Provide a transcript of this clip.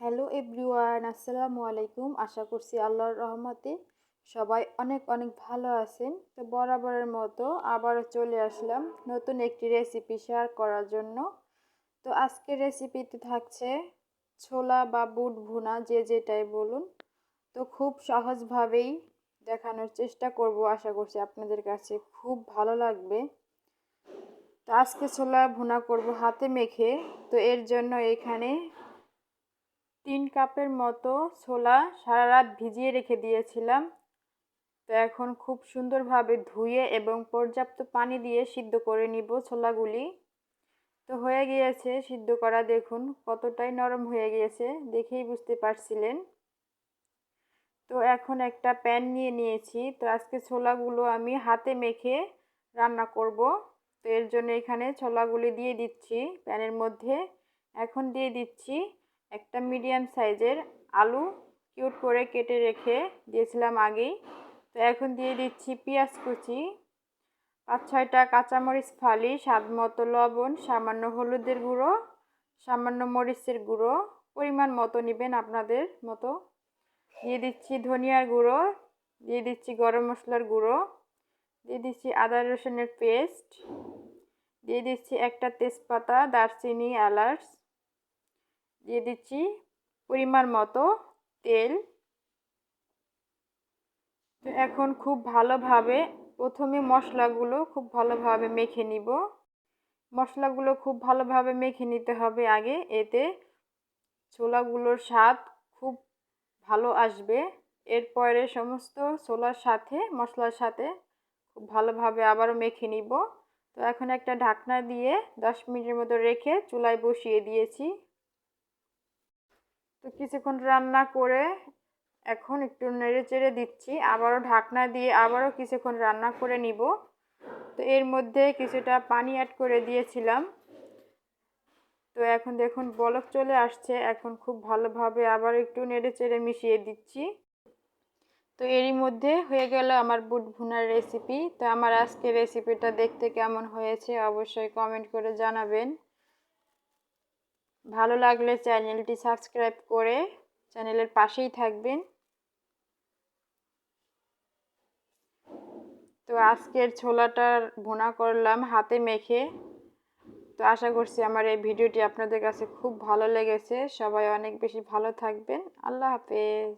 Hello everyone, আসসালামু আলাইকুম। আশা করছি আল্লাহর রহমতে সবাই অনেক অনেক ভালো আছেন। তো বরাবরের মতো আবারও চলে আসলাম নতুন একটি রেসিপি শেয়ার করার জন্য। তো আজকের রেসিপিতে থাকছে ছোলা বা বুট ভুনা, যে যেটাই বলুন। তো খুব সহজভাবেই দেখানোর চেষ্টা করব। আশা করছি আপনাদের কাছে খুব ভালো লাগবে। তো আজকে ছোলা ভুনা করব হাতে মেখে। তো এর জন্য এখানে তিন কাপের মতো ছোলা সারা রাত ভিজিয়ে রেখে দিয়েছিলাম। তো এখন খুব সুন্দরভাবে ধুয়ে এবং পর্যাপ্ত পানি দিয়ে সিদ্ধ করে নিব ছোলাগুলি। তো হয়ে গিয়েছে সিদ্ধ করা, দেখুন কতটাই নরম হয়ে গিয়েছে, দেখেই বুঝতে পারছিলেন। তো এখন একটা প্যান নিয়ে নিয়েছি, তো আজকে ছোলাগুলো আমি হাতে মেখে রান্না করব। তো এর জন্য এখানে ছোলাগুলি দিয়ে দিচ্ছি, প্যানের মধ্যে। এখন দিয়ে দিচ্ছি একটা মিডিয়াম সাইজের আলু কিউট করে কেটে রেখে দিয়েছিলাম আগেই। তো এখন দিয়ে দিচ্ছি পেঁয়াজ কুচি, পাঁচ, ছয়টা কাঁচামরিচ ফালি স্বাদ মতো লবণ, সামান্য হলুদের গুঁড়ো, সামান্য মরিচের গুঁড়ো, পরিমাণ মতো নেবেন আপনাদের মতো। দিয়ে দিচ্ছি ধনিয়ার গুঁড়ো, দিয়ে দিচ্ছি গরম মশলার গুঁড়ো, দিয়ে দিচ্ছি আদা রসুনের পেস্ট দিয়ে দিচ্ছি একটা তেজপাতা, দারচিনি, এলাচ দিয়ে দিচ্ছি পরিমাণ মতো তেল। তো এখন খুব ভালোভাবে প্রথমে মশলাগুলো খুব ভালোভাবে মেখে নিব। মশলাগুলো খুব ভালোভাবে মেখে নিতে হবে আগে, এতে ছোলাগুলোর স্বাদ খুব ভালো আসবে। এরপরে সমস্ত ছোলার সাথে, মশলার সাথে খুব ভালোভাবে আবারও মেখে নিব। তো এখন একটা ঢাকনা দিয়ে দশ মিনিটের মতো রেখে চুলায় বসিয়ে দিয়েছি। তো কিছুক্ষণ রান্না করে এখন একটু নেড়ে চেড়ে দিচ্ছি। আবারও ঢাকনা দিয়ে আবারও কিছুক্ষণ রান্না করে নিব। তো এর মধ্যে কিছুটা পানি অ্যাড করে দিয়েছিলাম। তো এখন দেখুন বলক চলে আসছে। এখন খুব ভালোভাবে আবার একটু নেড়ে চেড়ে মিশিয়ে দিচ্ছি। তো এরই মধ্যে হয়ে গেল আমার বুট ভুনার রেসিপি তো আমার আজকে রেসিপিটা দেখতে কেমন হয়েছে অবশ্যই কমেন্ট করে জানাবেন। ভালো লাগলে চ্যানেলটি সাবস্ক্রাইব করে চ্যানেলের পাশেই থাকবেন। তো আজকের ছোলাটার ভোনা করলাম হাতে মেখে। তো আশা করছি আমার এই ভিডিওটি আপনাদের কাছে খুব ভালো লেগেছে। সবাই অনেক বেশি ভালো থাকবেন। আল্লাহ হাফেজ।